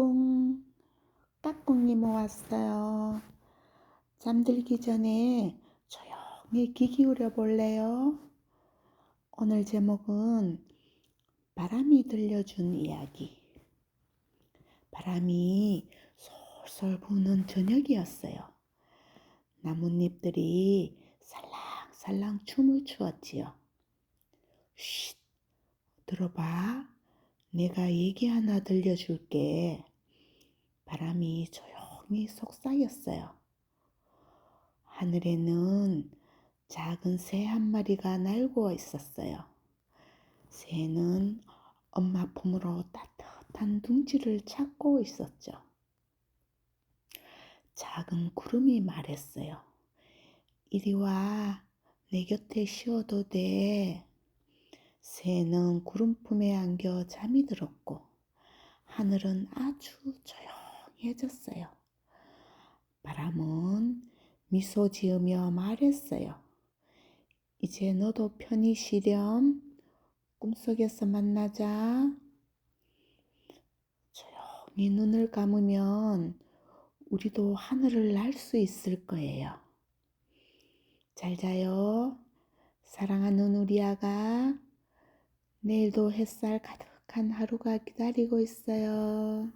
까꿍, 까꿍님 왔어요. 잠들기 전에 조용히 귀 기울여 볼래요? 오늘 제목은 바람이 들려준 이야기. 바람이 솔솔 부는 저녁이었어요. 나뭇잎들이 살랑살랑 춤을 추었지요. 쉿, 들어봐. 내가 얘기 하나 들려줄게. 바람이 조용히 속삭였어요. 하늘에는 작은 새 한 마리가 날고 있었어요. 새는 엄마 품으로 따뜻한 둥지를 찾고 있었죠. 작은 구름이 말했어요. 이리 와, 내 곁에 쉬어도 돼. 새는 구름 품에 안겨 잠이 들었고, 하늘은 아주 해졌어요. 바람은 미소 지으며 말했어요. 이제 너도 편히 쉬렴. 꿈속에서 만나자. 조용히 눈을 감으면 우리도 하늘을 날 수 있을 거예요. 잘 자요. 사랑하는 우리 아가. 내일도 햇살 가득한 하루가 기다리고 있어요.